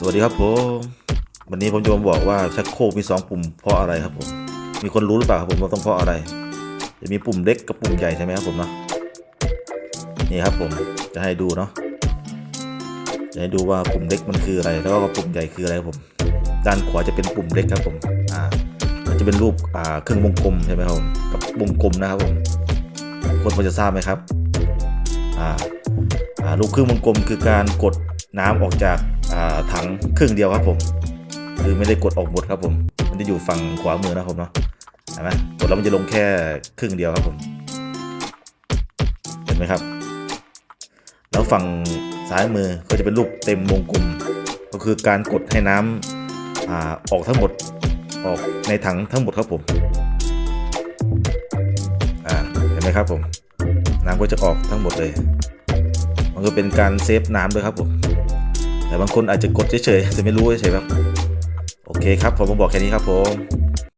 สวัสดีครับผม วันนี้ผมจะมาบอกว่าชักโครกมีสองปุ่มเพราะอะไรครับผม มีคนรู้หรือเปล่าครับผมว่าต้องเพราะอะไร จะมีปุ่มเล็กกับปุ่มใหญ่ใช่ไหมครับผมเนาะ นี่ครับผมจะให้ดูเนาะ จะให้ดูว่าปุ่มเล็กมันคืออะไร แล้วก็ปุ่มใหญ่คืออะไรครับผม ด้านขวาจะเป็นปุ่มเล็กครับผม อ่า มันจะเป็นรูปอ่าเครื่องวงกลมใช่ไหมครับผมกับวงกลมนะครับผม คนพอจะทราบไหมครับ อ่า อ่าลูกครึ่งวงกลมคือการกดน้ำออกจาก ถังครึ่งเดียวครับผม คือไม่ได้กดออกหมดครับผม มันจะอยู่ฝั่งขวามือนะครับผมเนาะเห็นไหมกดแล้วมันจะลงแค่ครึ่งเดียวครับผม เห็นไหมครับ แล้วฝั่งซ้ายมือก็จะเป็นรูปเต็มวงกลม ก็คือการกดให้น้ำอ่าออกทั้งหมดออกในถังทั้งหมดครับผมเห็นไหมครับผม น้ำก็จะออกทั้งหมดเลย มันก็เป็นการเซฟน้ำด้วยครับผม แต่บางคนอาจจะกดเฉยๆแต่ไม่รู้เฉยๆแบบโอเคครับผมบอกแค่นี้ครับผม